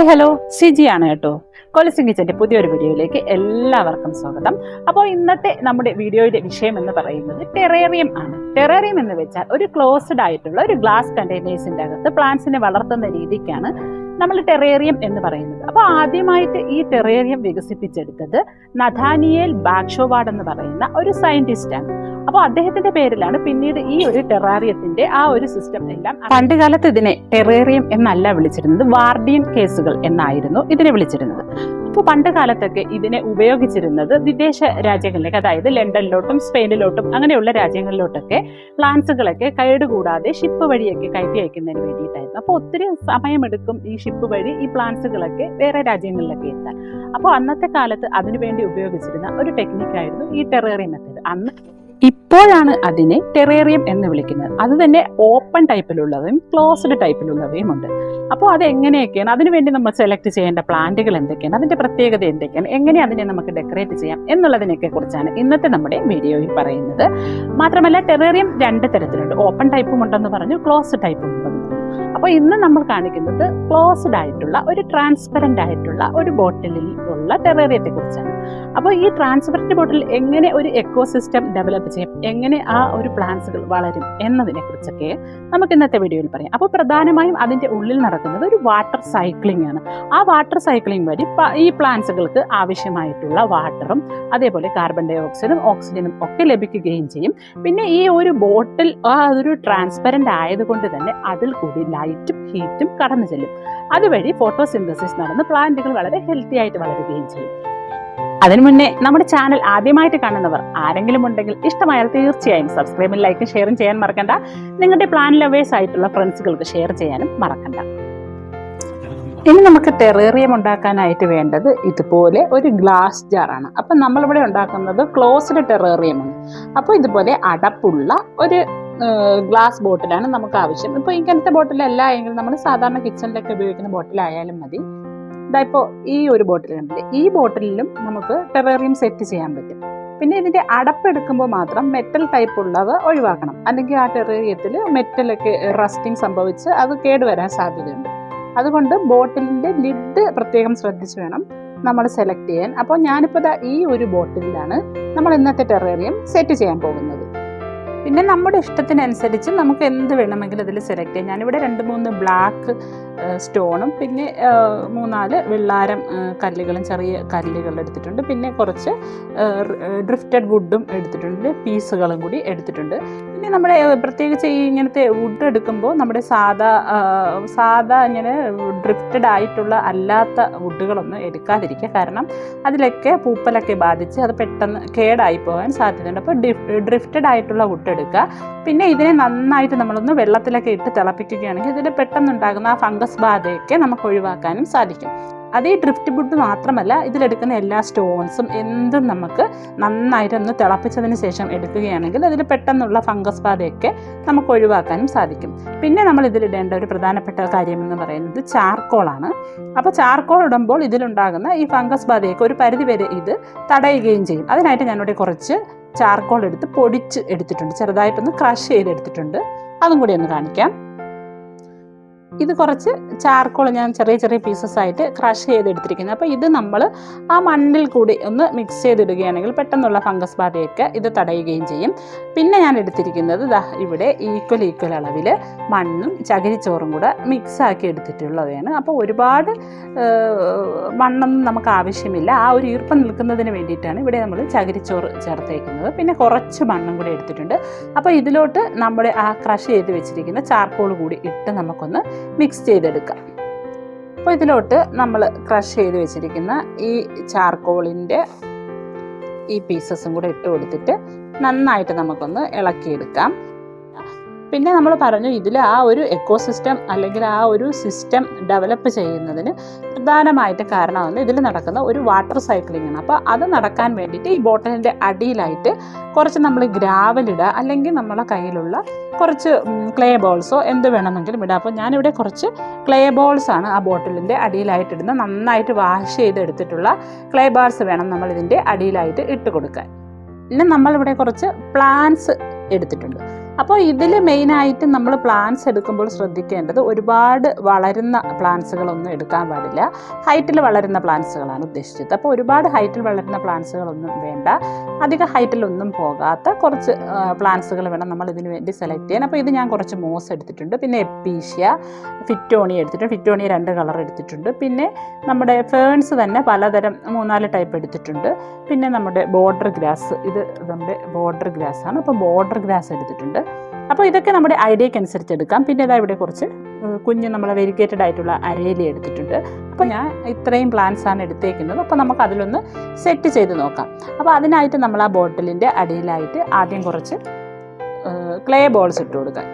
Hi hello. Siji ആണ് കേട്ടോ. കൊലസിംഗ് കിച്ചന്റെ പുതിയൊരു വീഡിയോയിലേക്ക് എല്ലാവർക്കും സ്വാഗതം. അപ്പോൾ ഇന്നത്തെ നമ്മുടെ വീഡിയോയുടെ വിഷയം എന്ന് പറയുന്നത് ടെറേറിയം ആണ്. ടെറേറിയം എന്ന് വെച്ചാൽ ഒരു ക്ലോസ്ഡ് ആയിട്ടുള്ള ഒരു ഗ്ലാസ് കണ്ടെയ്നേഴ്സിന്റെ അകത്ത് പ്ലാന്റ്സിനെ വളർത്തുന്ന രീതിക്കാണ് നമ്മൾ ടെറേറിയം എന്ന് പറയുന്നത്. അപ്പോൾ ആദ്യമായിട്ട് ഈ ടെറേറിയം വികസിപ്പിച്ചെടുത്തത് നഥാനിയേൽ ബാക്ഷോവാഡ് എന്ന് പറയുന്ന ഒരു സയന്റിസ്റ്റാണ് അപ്പോൾ അദ്ദേഹത്തിന്റെ പേരിലാണ് പിന്നീട് ഈ ഒരു ടെറാറിയത്തിന്റെ ആ ഒരു സിസ്റ്റം എല്ലാം പണ്ട് കാലത്ത് ഇതിനെ ടെറേറിയം എന്നല്ല വിളിച്ചിരുന്നത് വാർഡിയൻ കേസുകൾ എന്നായിരുന്നു ഇതിനെ വിളിച്ചിരുന്നത്. ഇപ്പോൾ പണ്ട് കാലത്തൊക്കെ ഇതിനെ ഉപയോഗിച്ചിരുന്നത് വിദേശ രാജ്യങ്ങളിലേക്ക് അതായത് ലണ്ടനിലോട്ടും സ്പെയിനിലോട്ടും അങ്ങനെയുള്ള രാജ്യങ്ങളിലോട്ടൊക്കെ പ്ലാന്റ്സുകളൊക്കെ കേടുകൂടാതെ ഷിപ്പ് വഴിയൊക്കെ കയറ്റി അയക്കുന്നതിന് വേണ്ടിയിട്ടായിരുന്നു. അപ്പോൾ ഒത്തിരി സമയമെടുക്കും ഈ ഷിപ്പ് വഴി ഈ പ്ലാന്റ്സുകളൊക്കെ വേറെ രാജ്യങ്ങളിലൊക്കെ എത്താൻ. അപ്പോൾ അന്നത്തെ കാലത്ത് അതിനുവേണ്ടി ഉപയോഗിച്ചിരുന്ന ഒരു ടെക്നിക്കായിരുന്നു ഈ ടെറേറിയം മെത്തേഡ് അന്ന് ഇപ്പോഴാണ് അതിനെ ടെറേറിയം എന്ന് വിളിക്കുന്നത്. അത് തന്നെ ഓപ്പൺ ടൈപ്പിലുള്ളതും ക്ലോസ്ഡ് ടൈപ്പിലുള്ളവയും ഉണ്ട് അപ്പോൾ അത് എങ്ങനെയൊക്കെയാണ് അതിനുവേണ്ടി നമ്മൾ സെലക്ട് ചെയ്യേണ്ട പ്ലാന്റുകൾ എന്തൊക്കെയാണ്? അതിന്റെ പ്രത്യേകത എന്തൊക്കെയാണ്? എങ്ങനെ അതിനെ നമുക്ക് ഡെക്കറേറ്റ് ചെയ്യാം എന്നുള്ളതിനൊക്കെ കുറിച്ചാണ് ഇന്നത്തെ നമ്മുടെ വീഡിയോയിൽ പറയുന്നത്. മാത്രമല്ല ടെറേറിയം രണ്ട് തരത്തിലുണ്ട്. ഓപ്പൺ ടൈപ്പും ഉണ്ടെന്ന് പറഞ്ഞു ക്ലോസ്ഡ് ടൈപ്പും പറഞ്ഞു അപ്പോൾ ഇന്ന് നമ്മൾ കാണിക്കുന്നത് ക്ലോസ്ഡ് ആയിട്ടുള്ള ഒരു ട്രാൻസ്പെറന്റ് ആയിട്ടുള്ള ഒരു ബോട്ടിലിൽ ഉള്ള ടെറേറിയത്തെ കുറിച്ചാണ്. അപ്പോൾ ഈ ട്രാൻസ്പെറന്റ് ബോട്ടിൽ എങ്ങനെ ഒരു എക്കോസിസ്റ്റം ഡെവലപ്പ് ചെയ്യും എങ്ങനെ ആ ഒരു പ്ലാന്റ്സുകൾ വളരും എന്നതിനെ കുറിച്ചൊക്കെ നമുക്ക് ഇന്നത്തെ വീഡിയോയിൽ പറയാം. അപ്പോൾ പ്രധാനമായും അതിന്റെ ഉള്ളിൽ നടക്കുന്നത് ഒരു വാട്ടർ സൈക്ലിംഗ് ആണ്. ആ വാട്ടർ സൈക്ലിംഗ് വഴി ഈ പ്ലാന്റ്സുകൾക്ക് ആവശ്യമായിട്ടുള്ള വാട്ടറും അതേപോലെ കാർബൺ ഡൈ ഓക്സൈഡും ഓക്സിജനും ഒക്കെ ലഭിക്കുകയും ചെയ്യും. പിന്നെ ഈ ഒരു ബോട്ടിൽ ആ ഒരു ട്രാൻസ്പെറന്റ് ആയതുകൊണ്ട് തന്നെ അതിൽ കൂടി ലൈറ്റും ഹീറ്റും കടന്നു ചെല്ലും. അതുവഴി ഫോട്ടോസിന്തസിസ് നടന്ന് പ്ലാന്റുകൾ വളരെ ഹെൽത്തി ആയിട്ട് വളരുകയും ചെയ്യും. അതിനു മുന്നേ നമ്മുടെ ചാനൽ ആദ്യമായിട്ട് കാണുന്നവർ ആരെങ്കിലും ഉണ്ടെങ്കിൽ ഇഷ്ടമായാൽ തീർച്ചയായും സബ്സ്ക്രൈബും ലൈക്കും ഷെയറും ചെയ്യാൻ മറക്കണ്ട. നിങ്ങളുടെ പ്ലാൻ ലവേഴ്സ് ആയിട്ടുള്ള ഫ്രണ്ട്സുകൾക്ക് ഷെയർ ചെയ്യാനും മറക്കണ്ട. ഇനി നമുക്ക് ടെറേറിയം ഉണ്ടാക്കാനായിട്ട് വേണ്ടത് ഇതുപോലെ ഒരു ഗ്ലാസ് ജാറാണ് അപ്പം നമ്മളിവിടെ ഉണ്ടാക്കുന്നത് ക്ലോസ്ഡ് ടെറേറിയമാണ് അപ്പോൾ ഇതുപോലെ അടപ്പുള്ള ഒരു ഗ്ലാസ് ബോട്ടിലാണ് നമുക്ക് ആവശ്യം ഇപ്പോൾ ഇങ്ങനത്തെ ബോട്ടിലല്ല എങ്കിൽ നമ്മൾ സാധാരണ കിച്ചണിലൊക്കെ ഉപയോഗിക്കുന്ന ബോട്ടിലായാലും മതി. ഇതാ ഈ ഒരു ബോട്ടിൽ കണ്ടില്ലേ? ഈ ബോട്ടിലും നമുക്ക് ടെററിയം സെറ്റ് ചെയ്യാൻ പറ്റും. പിന്നെ ഇതിന്റെ അടപ്പെടുക്കുമ്പോൾ മാത്രം മെറ്റൽ ടൈപ്പ് ഉള്ളത് ഒഴിവാക്കണം. അല്ലെങ്കിൽ ആ ടെറേറിയത്തിൽ മെറ്റലൊക്കെ റസ്റ്റിംഗ് സംഭവിച്ച് അത് കേടുവരാൻ സാധ്യതയുണ്ട്. അതുകൊണ്ട് ബോട്ടിലിന്റെ ലിഡ് പ്രത്യേകം ശ്രദ്ധിച്ച് വേണം നമ്മൾ സെലക്ട് ചെയ്യാൻ. അപ്പോൾ ഞാനിപ്പോൾ ഈ ഒരു ബോട്ടിലാണ് നമ്മൾ ഇന്നത്തെ ടെറേറിയം സെറ്റ് ചെയ്യാൻ പോകുന്നത്. പിന്നെ നമ്മുടെ ഇഷ്ടത്തിനനുസരിച്ച് നമുക്ക് എന്ത് വേണമെങ്കിലും അതിൽ സെലക്ട് ചെയ്യാം. ഞാനിവിടെ രണ്ട് മൂന്ന് ബ്ലാക്ക് സ്റ്റോണും പിന്നെ മൂന്നാൽ വെള്ളാരം കല്ലുകളും ചെറിയ കല്ലുകൾ എടുത്തിട്ടുണ്ട്. പിന്നെ കുറച്ച് ഡ്രിഫ്റ്റഡ് വുഡും എടുത്തിട്ടുണ്ട്. പീസുകളും കൂടി എടുത്തിട്ടുണ്ട്. പിന്നെ നമ്മുടെ പ്രത്യേകിച്ച് ഈ ഇങ്ങനത്തെ വുഡ് എടുക്കുമ്പോൾ നമ്മുടെ സാധാ സാധാ ഇങ്ങനെ ഡ്രിഫ്റ്റഡ് ആയിട്ടുള്ള അല്ലാത്ത വുഡുകളൊന്നും എടുക്കാതിരിക്കുക. കാരണം അതിലൊക്കെ പൂപ്പലൊക്കെ ബാധിച്ച് അത് പെട്ടെന്ന് കേടായി പോകാൻ സാധ്യതയുണ്ട്. അപ്പോൾ ഡ്രിഫ്റ്റഡ് ആയിട്ടുള്ള വുഡ് എടുക്കുക. പിന്നെ ഇതിനെ നന്നായിട്ട് നമ്മളൊന്ന് വെള്ളത്തിലൊക്കെ ഇട്ട് തിളപ്പിക്കുകയാണെങ്കിൽ ഇതിൽ പെട്ടെന്നുണ്ടാകുന്ന ആ ഫംഗസ് ബാധയൊക്കെ നമുക്ക് ഒഴിവാക്കാനും സാധിക്കും. അത് ഡ്രിഫ്റ്റ് വുഡ് മാത്രമല്ല ഇതിലെടുക്കുന്ന എല്ലാ സ്റ്റോൺസും എന്തും നമുക്ക് നന്നായിട്ടൊന്ന് തിളപ്പിച്ചതിന് ശേഷം എടുക്കുകയാണെങ്കിൽ അതിൽ പെട്ടെന്നുള്ള ഫംഗസ് ബാധയൊക്കെ നമുക്ക് ഒഴിവാക്കാനും സാധിക്കും. പിന്നെ നമ്മൾ ഇതിലിടേണ്ട ഒരു പ്രധാനപ്പെട്ട കാര്യം എന്ന് പറയുന്നത് ചാർക്കോളാണ് അപ്പോൾ ചാർക്കോൾ ഇടുമ്പോൾ ഇതിലുണ്ടാകുന്ന ഈ ഫംഗസ് ബാധയൊക്കെ ഒരു പരിധിവരെ ഇത് തടയുകയും ചെയ്യും. അതിനായിട്ട് ഞാനിവിടെ കുറച്ച് ചാർക്കോൾ എടുത്ത് പൊടിച്ച് എടുത്തിട്ടുണ്ട്. ചെറുതായിട്ടൊന്ന് ക്രഷ് ചെയ്തെടുത്തിട്ടുണ്ട്. അതും കൂടി ഒന്ന് കാണിക്കാം. ഇത് കുറച്ച് ചാർക്കോൾ ഞാൻ ചെറിയ ചെറിയ പീസസ് ആയിട്ട് ക്രഷ് ചെയ്തെടുത്തിരിക്കുന്നത് അപ്പോൾ ഇത് നമ്മൾ ആ മണ്ണിൽ കൂടി ഒന്ന് മിക്സ് ചെയ്തിടുകയാണെങ്കിൽ പെട്ടെന്നുള്ള ഫംഗസ് ബാധയൊക്കെ ഇത് തടയുകയും ചെയ്യും. പിന്നെ ഞാൻ എടുത്തിരിക്കുന്നത് ദാ ഇവിടെ ഈക്വൽ ഈക്വൽ അളവിൽ മണ്ണും ചകിരിച്ചോറും കൂടെ മിക്സ് ആക്കി എടുത്തിട്ടുള്ളതാണ് അപ്പോൾ ഒരുപാട് മണ്ണൊന്നും നമുക്ക് ആവശ്യമില്ല. ആ ഒരു ഈർപ്പം നിൽക്കുന്നതിന് വേണ്ടിയിട്ടാണ് ഇവിടെ നമ്മൾ ചകിരിച്ചോറ് ചേർത്തേക്കുന്നത്. പിന്നെ കുറച്ച് മണ്ണും കൂടി എടുത്തിട്ടുണ്ട്. അപ്പോൾ ഇതിലോട്ട് നമ്മുടെ ആ ക്രഷ് ചെയ്ത് വെച്ചിരിക്കുന്ന ചാർക്കോൾ കൂടി ഇട്ട് നമുക്കൊന്ന് മിക്സ് ചെയ്തെടുക്കാം. അപ്പോൾ ഇതിലോട്ട് നമ്മൾ ക്രഷ് ചെയ്ത് വെച്ചിരിക്കുന്ന ഈ ചാർക്കോളിന്റെ ഈ പീസസും കൂടെ ഇട്ട് കൊടുത്തിട്ട് നന്നായിട്ട് നമുക്കൊന്ന് ഇളക്കിയെടുക്കാം. പിന്നെ നമ്മൾ പറഞ്ഞു ഇതിൽ ആ ഒരു എക്കോസിസ്റ്റം അല്ലെങ്കിൽ ആ ഒരു സിസ്റ്റം ഡെവലപ്പ് ചെയ്യുന്നതിന് പ്രധാനമായിട്ട് കാരണമാണ് ഇതിൽ നടക്കുന്ന ഒരു വാട്ടർ സൈക്ലിംഗ് ആണ്. അപ്പോൾ അത് നടക്കാൻ വേണ്ടിയിട്ട് ഈ ബോട്ടിലിന്റെ അടിയിലായിട്ട് കുറച്ച് നമ്മൾ ഗ്രാവൽ ഇടുക അല്ലെങ്കിൽ നമ്മളെ കയ്യിലുള്ള കുറച്ച് ക്ലേ ബോൾസോ എന്ത് വേണമെങ്കിലും ഇടാം അപ്പോൾ ഞാനിവിടെ കുറച്ച് ക്ലേ ബോൾസ് ആണ് ആ ബോട്ടിലിന്റെ അടിയിലായിട്ട് ഇടുന്നത്. നന്നായിട്ട് വാഷ് ചെയ്തെടുത്തിട്ടുള്ള ക്ലേ ബാർസ് വേണം നമ്മൾ ഇതിന്റെ അടിയിലായിട്ട് ഇട്ട് കൊടുക്കാൻ. പിന്നെ നമ്മളിവിടെ കുറച്ച് പ്ലാന്റ്സ് എടുത്തിട്ടുണ്ട്. അപ്പോൾ ഇതിൽ മെയിനായിട്ട് നമ്മൾ പ്ലാന്റ്സ് എടുക്കുമ്പോൾ ശ്രദ്ധിക്കേണ്ടത് ഒരുപാട് വളരുന്ന പ്ലാന്റ്സുകളൊന്നും എടുക്കാൻ പാടില്ല. ഹൈറ്റിൽ വളരുന്ന പ്ലാന്റ്സുകളാണ് ഉദ്ദേശിച്ചത്. അപ്പോൾ ഒരുപാട് ഹൈറ്റിൽ വളരുന്ന പ്ലാന്റ്സുകളൊന്നും വേണ്ട. അധികം ഹൈറ്റിലൊന്നും പോകാത്ത കുറച്ച് പ്ലാന്റ്സുകൾ വേണം നമ്മൾ ഇതിന് വേണ്ടി സെലക്ട് ചെയ്യാൻ. അപ്പോൾ ഇത് ഞാൻ കുറച്ച് മോസ് എടുത്തിട്ടുണ്ട്. പിന്നെ എപ്പീഷ്യ ഫിറ്റോണി എടുത്തിട്ടുണ്ട്. ഫിറ്റോണി രണ്ട് കളർ എടുത്തിട്ടുണ്ട്. പിന്നെ നമ്മുടെ ഫേൺസ് തന്നെ പലതരം മൂന്നാൽ ടൈപ്പ് എടുത്തിട്ടുണ്ട്. പിന്നെ നമ്മുടെ ബോർഡർ ഗ്രാസ് ഇത് നമ്മുടെ ബോർഡർ ഗ്രാസ് ആണ്. അപ്പോൾ ബോർഡർ ഗ്രാസ് എടുത്തിട്ടുണ്ട്. അപ്പോൾ ഇതൊക്കെ നമ്മുടെ ഐഡിയക്ക് അനുസരിച്ച് എടുക്കാം. പിന്നെ ഇതാ ഇവിടെ കുറച്ച് കുഞ്ഞ് നമ്മളെ വെരിഗേറ്റഡ് ആയിട്ടുള്ള അരയിലി എടുത്തിട്ടുണ്ട്. അപ്പോൾ ഞാൻ ഇത്രയും പ്ലാന്റ്സ് ആണ് എടുത്തേക്കുന്നത്. അപ്പോൾ നമുക്ക് അതിലൊന്ന് സെറ്റ് ചെയ്ത് നോക്കാം. അപ്പോൾ അതിനായിട്ട് നമ്മൾ ആ ബോട്ടിലിന്റെ അടിയിലായിട്ട് ആദ്യം കുറച്ച് ക്ലേ ബോൾസ് ഇട്ട് കൊടുക്കാം.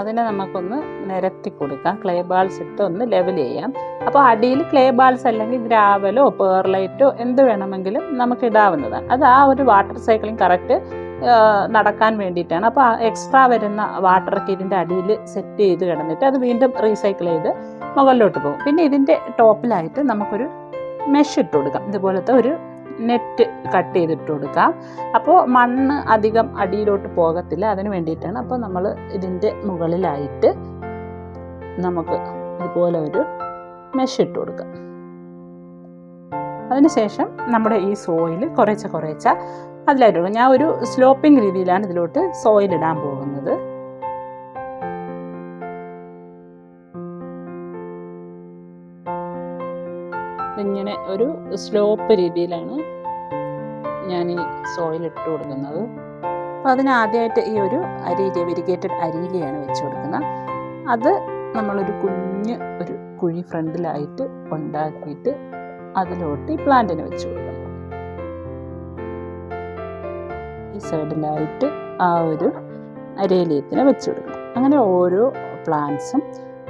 അതിനെ നമുക്കൊന്ന് നിരത്തി കൊടുക്കാം. ക്ലേ ബാൾസ് ഇട്ട് ഒന്ന് ലെവൽ ചെയ്യാം. അപ്പോൾ അടിയിൽ ക്ലേ ബാൾസ് അല്ലെങ്കിൽ ഗ്രാവലോ പേർലൈറ്റോ എന്ത് വേണമെങ്കിലും നമുക്ക് ഇടാവുന്നതാണ്. അത് ആ ഒരു വാട്ടർ സൈക്ലിംഗ് കറക്റ്റ് നടക്കാൻ വേണ്ടിയിട്ടാണ്. അപ്പോൾ എക്സ്ട്രാ വരുന്ന വാട്ടർ ഇതിന്റെ അടിയിൽ സെറ്റ് ചെയ്ത് കിടന്നിട്ട് അത് വീണ്ടും റീസൈക്കിൾ ചെയ്ത് മുകളിലോട്ട് പോകും. പിന്നെ ഇതിന്റെ ടോപ്പിലായിട്ട് നമുക്കൊരു മെഷ് ഇട്ട് കൊടുക്കാം. ഇതുപോലത്തെ ഒരു നെറ്റ് കട്ട് ചെയ്തിട്ട് കൊടുക്കാം അപ്പോൾ മണ്ണ് അധികം അടിയിലോട്ട് പോകത്തില്ല. അതിന് വേണ്ടിയിട്ടാണ് അപ്പോൾ നമ്മൾ ഇതിന്റെ മുകളിലായിട്ട് നമുക്ക് ഇതുപോലെ ഒരു മെഷ് ഇട്ട് കൊടുക്കാം അതിനുശേഷം നമ്മുടെ ഈ സോയിൽ കുറേച്ച കുറേച്ച അതിലായിട്ടുള്ളൂ ഞാൻ ഒരു സ്ലോപ്പിംഗ് രീതിയിലാണ് ഇതിലോട്ട് സോയിൽ ഇടാൻ പോകുന്നത്. സ്ലോപ്പ് രീതിയിലാണ് ഞാൻ ഈ സോയിൽ ഇട്ട് കൊടുക്കുന്നത്. അപ്പോൾ അതിന് ആദ്യമായിട്ട് ഈ ഒരു അരീല വെരിഗേറ്റഡ് അരിയിലെയാണ് വെച്ച് കൊടുക്കുന്നത്. അത് നമ്മളൊരു കുഞ്ഞ് ഒരു കുഴി ഫ്രണ്ടിലായിട്ട് ഉണ്ടാക്കിയിട്ട് അതിലോട്ട് ഈ പ്ലാന്റിന് വെച്ച് കൊടുക്കണം ഈ സൈഡിലായിട്ട് ആ ഒരു അരേലിയത്തിന് വെച്ച് കൊടുക്കണം അങ്ങനെ ഓരോ പ്ലാന്റ്സും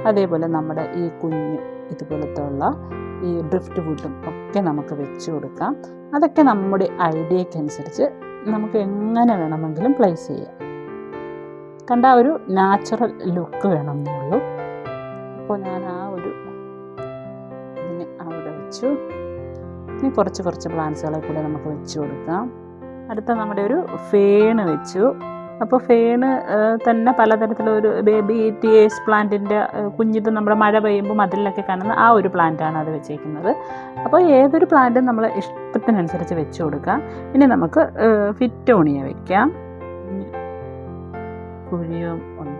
അതേപോലെ നമ്മുടെ ഈ കുഞ്ഞ് ഇതുപോലത്തെ ഉള്ള ഈ ഡ്രിഫ്റ്റ് വുഡും ഒക്കെ നമുക്ക് വെച്ച് കൊടുക്കാം. അതൊക്കെ നമ്മുടെ ഐഡിയക്ക് അനുസരിച്ച് നമുക്ക് എങ്ങനെ വേണമെങ്കിലും പ്ലേസ് ചെയ്യാം. കണ്ട ഒരു നാച്ചുറൽ ലുക്ക് വേണം ഉള്ളൂ. അപ്പോൾ ഞാൻ ആ ഒരു ഇതിനെ അവിടെ വെച്ചു. ഇനി കുറച്ച് കുറച്ച് പ്ലാന്റ്സുകളെ കൂടെ നമുക്ക് വെച്ച് കൊടുക്കാം. അടുത്ത നമ്മുടെ ഒരു ഫേണ് വെച്ചു. അപ്പോൾ ഫേണ് തന്നെ പലതരത്തിലൊരു ബേബി ടിയേഴ്സ് പ്ലാന്റിന്റെ കുഞ്ഞിത് നമ്മുടെ മഴ പെയ്യുമ്പോൾ മതിലൊക്കെ കാണുന്ന ആ ഒരു പ്ലാന്റാണ് അത് വെച്ചേക്കുന്നത്. അപ്പോൾ ഏതൊരു പ്ലാന്റും നമ്മൾ ഇഷ്ടത്തിനനുസരിച്ച് വെച്ച് കൊടുക്കാം. ഇനി നമുക്ക് ഫിറ്റോണിയ വയ്ക്കാം കുഴിയും ഉണ്ടാക്കിയിട്ട്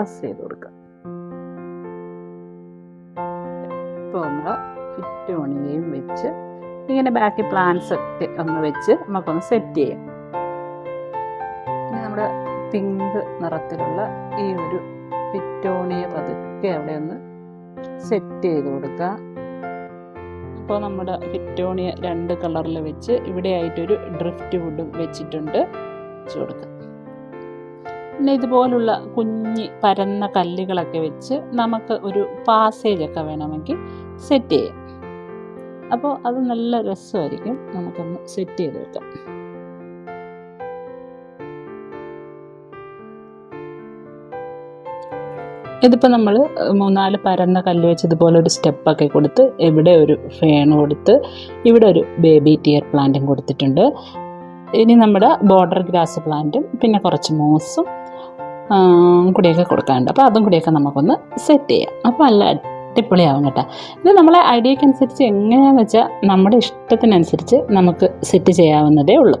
പ്രസ് ചെയ്ത് കൊടുക്കുക ഇപ്പോൾ നമ്മൾ ഫിറ്റോണിയയും വെച്ച് ഇങ്ങനെ ബാക്കി പ്ലാന്റ്സ് ഒക്കെ ഒന്ന് വെച്ച് നമുക്കൊന്ന് സെറ്റ് ചെയ്യാം. ഇനി നമ്മുടെ പിങ്ക് നിറത്തിലുള്ള ഈ ഒരു ഫിറ്റോണിയ പതുക്കെ അവിടെ ഒന്ന് സെറ്റ് ചെയ്ത് കൊടുക്കുക അപ്പോൾ നമ്മുടെ ഫിറ്റോണിയ രണ്ട് കളറിൽ വെച്ച് ഇവിടെ ആയിട്ടൊരു ഡ്രിഫ്റ്റ് വുഡും വെച്ചിട്ടുണ്ട്. വെച്ച് കൊടുക്കുക പിന്നെ ഇതുപോലുള്ള കുഞ്ഞി പരന്ന കല്ലുകളൊക്കെ വെച്ച് നമുക്ക് ഒരു പാസേജ് ഒക്കെ വേണമെങ്കിൽ സെറ്റ് ചെയ്യാം. അപ്പോൾ അത് നല്ല രസമായിരിക്കും. നമുക്കൊന്ന് സെറ്റ് ചെയ്ത് വെക്കാം. ഇതിപ്പോൾ നമ്മൾ മൂന്നാൽ പരന്ന കല്ല് വെച്ച് ഇതുപോലെ ഒരു സ്റ്റെപ്പൊക്കെ കൊടുത്ത് ഇവിടെ ഒരു ഫേൺ കൊടുത്ത് ഇവിടെ ഒരു ബേബി ടിയർ പ്ലാന്റും കൊടുത്തിട്ടുണ്ട്. ഇനി നമ്മുടെ ബോർഡർ ഗ്രാസ് പ്ലാന്റും പിന്നെ കുറച്ച് മോസും കൂടിയൊക്കെ കൊടുക്കാനുണ്ട്. അപ്പോൾ അതും കൂടിയൊക്കെ നമുക്കൊന്ന് സെറ്റ് ചെയ്യാം. അപ്പോൾ നല്ല അടിപൊളിയാവും കേട്ടോ. ഇത് നമ്മളെ ഐഡിയക്ക് അനുസരിച്ച് എങ്ങനെയാണെന്ന് വെച്ചാൽ നമ്മുടെ ഇഷ്ടത്തിനനുസരിച്ച് നമുക്ക് സെറ്റ് ചെയ്യാവുന്നതേ ഉള്ളൂ.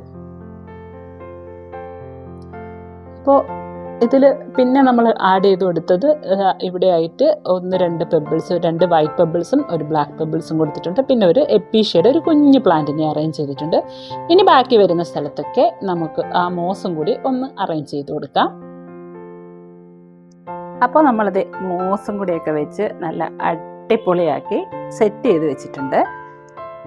അപ്പോൾ ഇതിൽ പിന്നെ നമ്മൾ ആഡ് ചെയ്ത് കൊടുത്തത് ആ, ഇവിടെ ആയിട്ട് ഒന്ന് രണ്ട് പെബിൾസ് രണ്ട് വൈറ്റ് പെബിൾസും ഒരു ബ്ലാക്ക് പെബിൾസും കൊടുത്തിട്ടുണ്ട്. പിന്നെ ഒരു എപ്പീഷ്യയുടെ ഒരു കുഞ്ഞ് പ്ലാന്റിനെ അറേഞ്ച് ചെയ്തിട്ടുണ്ട്. ഇനി ബാക്കി വരുന്ന സ്ഥലത്തൊക്കെ നമുക്ക് ആ മോസും കൂടി ഒന്ന് അറേഞ്ച് ചെയ്ത് കൊടുക്കാം. അപ്പോൾ നമ്മളത് മോസം കൂടിയൊക്കെ വെച്ച് നല്ല അടിപൊളിയാക്കി സെറ്റ് ചെയ്ത് വെച്ചിട്ടുണ്ട്.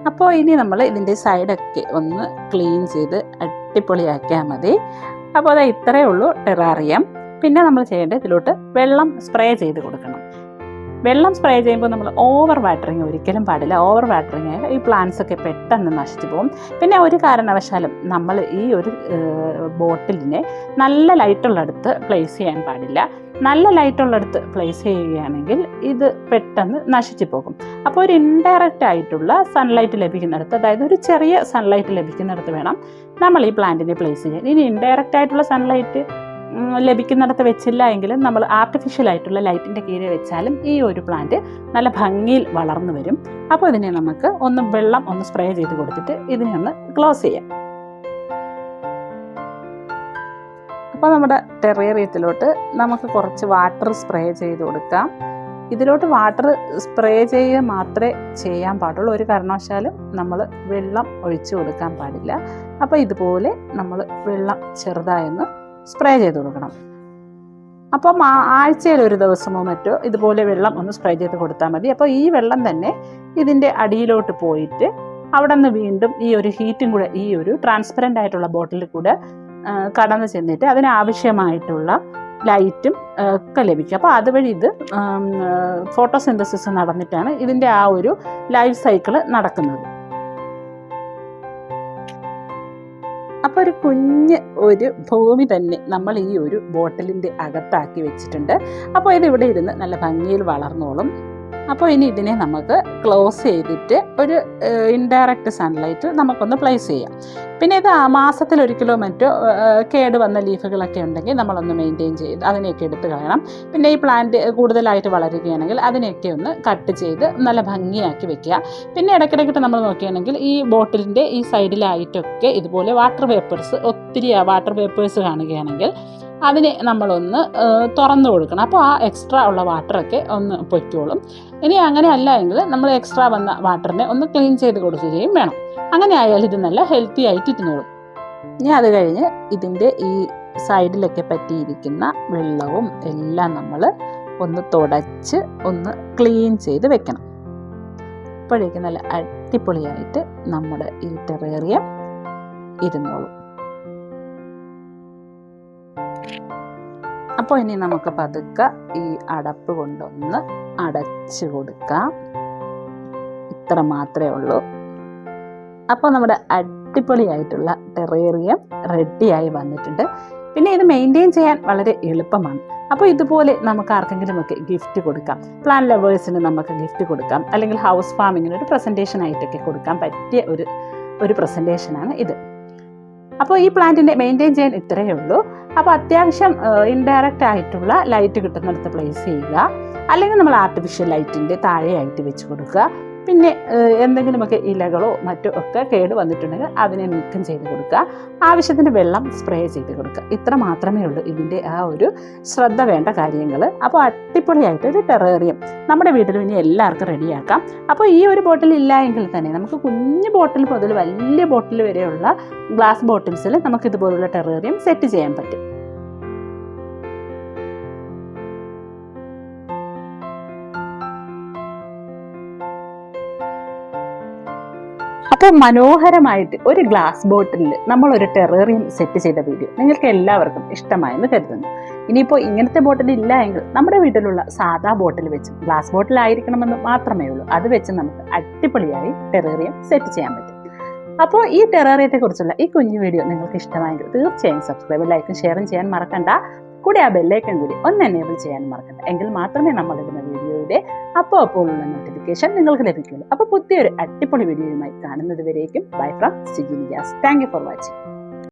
അപ്പോൾ ഇനി നമ്മൾ ഇതിന്റെ സൈഡൊക്കെ ഒന്ന് ക്ലീൻ ചെയ്ത് അടിപൊളിയാക്കിയാൽ മതി. അപ്പോൾ അത് ഇത്രയേ ഉള്ളൂ ടെറാറിയം. പിന്നെ നമ്മൾ ചെയ്യേണ്ടത് ഇതിലോട്ട് വെള്ളം സ്പ്രേ ചെയ്ത് കൊടുക്കണം. വെള്ളം സ്പ്രേ ചെയ്യുമ്പോൾ നമ്മൾ ഓവർ വാട്ടറിങ് ഒരിക്കലും പാടില്ല. ഓവർ വാട്ടറിങ് ഈ പ്ലാന്റ്സ് ഒക്കെ പെട്ടെന്ന് നശിച്ചു പോകും. പിന്നെ ഒരു കാരണവശാലും നമ്മൾ ഈ ഒരു ബോട്ടിലിനെ നല്ല ലൈറ്റുള്ളടുത്ത് പ്ലേസ് ചെയ്യാൻ പാടില്ല. നല്ല ലൈറ്റുള്ളടുത്ത് പ്ലേസ് ചെയ്യുകയാണെങ്കിൽ ഇത് പെട്ടെന്ന് നശിച്ചു പോകും. അപ്പോൾ ഒരു ഇൻഡയറക്റ്റ് ആയിട്ടുള്ള സൺലൈറ്റ് ലഭിക്കുന്നിടത്ത് അതായത് ഒരു ചെറിയ സൺലൈറ്റ് ലഭിക്കുന്നിടത്ത് വേണം നമ്മൾ ഈ പ്ലാന്റിനെ പ്ലേസ് ചെയ്യാൻ. ഇനി ഇൻഡയറക്റ്റ് ആയിട്ടുള്ള സൺലൈറ്റ് ലഭിക്കുന്നിടത്ത് വെച്ചില്ല എങ്കിലും നമ്മൾ ആർട്ടിഫിഷ്യൽ ആയിട്ടുള്ള ലൈറ്റിന്റെ കീഴിൽ വെച്ചാലും ഈ ഒരു പ്ലാന്റ് നല്ല ഭംഗിയിൽ വളർന്നു വരും. അപ്പോൾ ഇതിനെ നമുക്ക് ഒന്ന് വെള്ളം ഒന്ന് സ്പ്രേ ചെയ്ത് കൊടുത്തിട്ട് ഇതിനെ ഒന്ന് ക്ലോസ് ചെയ്യാം. അപ്പോൾ നമ്മുടെ ടെറേറിയത്തിലോട്ട് നമുക്ക് കുറച്ച് വാട്ടർ സ്പ്രേ ചെയ്ത് കൊടുക്കാം. ഇതിലോട്ട് വാട്ടർ സ്പ്രേ ചെയ്യുക മാത്രമേ ചെയ്യാൻ പാടുള്ളൂ. ഒരു കാരണവശാലും നമ്മൾ വെള്ളം ഒഴിച്ചു കൊടുക്കാൻ പാടില്ല. അപ്പോൾ ഇതുപോലെ നമ്മൾ വെള്ളം ചെറുതായൊന്ന് സ്പ്രേ ചെയ്ത് കൊടുക്കണം. അപ്പം ആഴ്ചയിൽ ഒരു ദിവസമോ മറ്റോ ഇതുപോലെ വെള്ളം ഒന്ന് സ്പ്രേ ചെയ്ത് കൊടുത്താൽ മതി. അപ്പോൾ ഈ വെള്ളം തന്നെ ഇതിന്റെ അടിയിലോട്ട് പോയിട്ട് അവിടെ നിന്ന് വീണ്ടും ഈ ഒരു ഹീറ്റും കൂടെ ഈ ഒരു ട്രാൻസ്പെറന്റ് ആയിട്ടുള്ള ബോട്ടിലിൽ കൂടെ കടന്നു ചെന്നിട്ട് അതിനാവശ്യമായിട്ടുള്ള ലൈറ്റും ഒക്കെ ലഭിക്കും. അപ്പോൾ അതുവഴി ഇത് ഫോട്ടോസിന്തസിസ് നടന്നിട്ടാണ് ഇതിന്റെ ആ ഒരു ലൈഫ് സൈക്കിൾ നടക്കുന്നത്. അപ്പോൾ ഒരു കുഞ്ഞ് ഒരു ഭൂമി തന്നെ നമ്മൾ ഈ ഒരു ബോട്ടിലിന്റെ അകത്താക്കി വെച്ചിട്ടുണ്ട്. അപ്പോൾ ഇവിടെ ഇരുന്ന് നല്ല ഭംഗിയിൽ വളർന്നോളും. അപ്പോൾ ഇനി ഇതിനെ നമുക്ക് ക്ലോസ് ചെയ്തിട്ട് ഒരു ഇൻഡയറക്റ്റ് സൺലൈറ്റ് നമുക്കൊന്ന് പ്ലേസ് ചെയ്യാം. പിന്നെ ഇത് മാസത്തിലൊരിക്കലോ മറ്റോ കേട് വന്ന ലീഫുകളൊക്കെ ഉണ്ടെങ്കിൽ നമ്മളൊന്ന് മെയിന്റെയിൻ ചെയ്ത് അതിനെയൊക്കെ എടുത്ത് കളയണം. പിന്നെ ഈ പ്ലാന്റ് കൂടുതലായിട്ട് വളരുകയാണെങ്കിൽ അതിനെയൊക്കെ ഒന്ന് കട്ട് ചെയ്ത് നല്ല ഭംഗിയാക്കി വെക്കുക. പിന്നെ ഇടയ്ക്കിടയ്ക്കിട്ട് നമ്മൾ നോക്കുകയാണെങ്കിൽ ഈ ബോട്ടിലിന്റെ ഈ സൈഡിലായിട്ടൊക്കെ ഇതുപോലെ വാട്ടർ പേപ്പേഴ്സ് ഒത്തിരി വാട്ടർ പേപ്പേഴ്സ് കാണുകയാണെങ്കിൽ അതിനെ നമ്മളൊന്ന് തുറന്നു കൊടുക്കണം. അപ്പോൾ ആ എക്സ്ട്രാ ഉള്ള വാട്ടറൊക്കെ ഒന്ന് പൊയ്ക്കോളും. ഇനി അങ്ങനെ അല്ല എങ്കിൽ നമ്മൾ എക്സ്ട്രാ വന്ന വാട്ടറിനെ ഒന്ന് ക്ലീൻ ചെയ്ത് കൊടുക്കുകയും വേണം. അങ്ങനെ ആയാൽ ഇത് നല്ല ഹെൽത്തി ആയിട്ട് ഇരുന്നോളും. ഇനി അത് കഴിഞ്ഞ് ഇതിന്റെ ഈ സൈഡിലൊക്കെ പറ്റിയിരിക്കുന്ന വെള്ളവും എല്ലാം നമ്മൾ ഒന്ന് തുടച്ച് ഒന്ന് ക്ലീൻ ചെയ്ത് വെക്കണം. അപ്പോഴേക്കും നല്ല അടിപൊളിയായിട്ട് നമ്മുടെ ഈ ടെറേറിയം ഇരുന്നോളും. അപ്പോൾ ഇനി നമുക്ക് പതുക്കെ ഈ അടപ്പ് കൊണ്ടൊന്ന് അടച്ച് കൊടുക്കാം. ഇത്ര മാത്രമേ ഉള്ളൂ. അപ്പോൾ നമ്മുടെ അടിപൊളിയായിട്ടുള്ള ടെറേറിയം റെഡിയായി വന്നിട്ടുണ്ട്. പിന്നെ ഇത് മെയിന്റെയിൻ ചെയ്യാൻ വളരെ എളുപ്പമാണ്. അപ്പോൾ ഇതുപോലെ നമുക്ക് ആർക്കെങ്കിലും ഒക്കെ ഗിഫ്റ്റ് കൊടുക്കാം. പ്ലാൻ ലവേഴ്സിന് നമുക്ക് ഗിഫ്റ്റ് കൊടുക്കാം. അല്ലെങ്കിൽ ഹൗസ് ഫാമിങ്ങിന് ഒരു പ്രസന്റേഷൻ ആയിട്ടൊക്കെ കൊടുക്കാൻ പറ്റിയ ഒരു ഒരു പ്രസന്റേഷനാണ് ഇത്. അപ്പോൾ ഈ പ്ലാന്റിനെ മെയിന്റെയിൻ ചെയ്യാൻ ഇത്രയേ ഉള്ളൂ. അപ്പോൾ അത്യാവശ്യം ഇൻഡയറക്റ്റ് ആയിട്ടുള്ള ലൈറ്റ് കിട്ടുന്നിടത്ത് പ്ലേസ് ചെയ്യുക. അല്ലെങ്കിൽ നമ്മൾ ആർട്ടിഫിഷ്യൽ ലൈറ്റിന്റെ താഴെയായിട്ട് വെച്ച് കൊടുക്കുക. പിന്നെ എന്തെങ്കിലുമൊക്കെ ഇലകളോ മറ്റോ ഒക്കെ കേട് വന്നിട്ടുണ്ടെങ്കിൽ അതിനെ നീക്കം ചെയ്ത് കൊടുക്കുക. ആവശ്യത്തിന് വെള്ളം സ്പ്രേ ചെയ്ത് കൊടുക്കുക. ഇത്ര മാത്രമേ ഉള്ളൂ ഇതിന്റെ ആ ഒരു ശ്രദ്ധ വേണ്ട കാര്യങ്ങൾ. അപ്പോൾ അടിപൊളിയായിട്ട് ഒരു ടെറേറിയം നമ്മുടെ വീട്ടിൽ ഇനി എല്ലാവർക്കും റെഡിയാക്കാം. അപ്പോൾ ഈ ഒരു ബോട്ടിൽ ഇല്ല എങ്കിൽ തന്നെ നമുക്ക് കുഞ്ഞു ബോട്ടിൽ മുതൽ വലിയ ബോട്ടിൽ വരെയുള്ള ഗ്ലാസ് ബോട്ടിൽസിൽ നമുക്ക് ഇതുപോലുള്ള ടെറേറിയം സെറ്റ് ചെയ്യാൻ പറ്റും. അപ്പോൾ മനോഹരമായിട്ട് ഒരു ഗ്ലാസ് ബോട്ടിലിൽ നമ്മൾ ഒരു ടെറേറിയം സെറ്റ് ചെയ്ത വീഡിയോ നിങ്ങൾക്ക് എല്ലാവർക്കും ഇഷ്ടമായെന്ന് കരുതുന്നു. ഇനിയിപ്പോൾ ഇങ്ങനത്തെ ബോട്ടിൽ ഇല്ല എങ്കിൽ നമ്മുടെ വീട്ടിലുള്ള സാധാ ബോട്ടിൽ വെച്ച് ഗ്ലാസ് ബോട്ടിൽ ആയിരിക്കണമെന്ന് മാത്രമേ ഉള്ളൂ. അത് വെച്ച് നമുക്ക് അടിപൊളിയായി ടെററിയം സെറ്റ് ചെയ്യാൻ പറ്റും. അപ്പോൾ ഈ ടെറേറിയത്തെ കുറിച്ചുള്ള ഈ കുഞ്ഞു വീഡിയോ നിങ്ങൾക്ക് ഇഷ്ടമായെങ്കിൽ തീർച്ചയായും സബ്സ്ക്രൈബ് ലൈക്കും ഷെയറും ചെയ്യാൻ മറക്കണ്ട. കൂടെ ആ ബെല്ലൈക്കൻ കൂടി ഒന്ന് എനേബിൾ ചെയ്യാൻ മറക്കണ്ട. എങ്കിൽ മാത്രമേ നമ്മൾ ഇടുന്ന വീഡിയോയുടെ അപ്പോൾ ഉള്ള നോട്ടിഫിക്കേഷൻ നിങ്ങൾക്ക് ലഭിക്കുള്ളൂ അപ്പോൾ പുതിയൊരു അടിപൊളി വീഡിയോയുമായി കാണുന്നത് വരേക്കും. Bye from Siji Nijas thank you for watching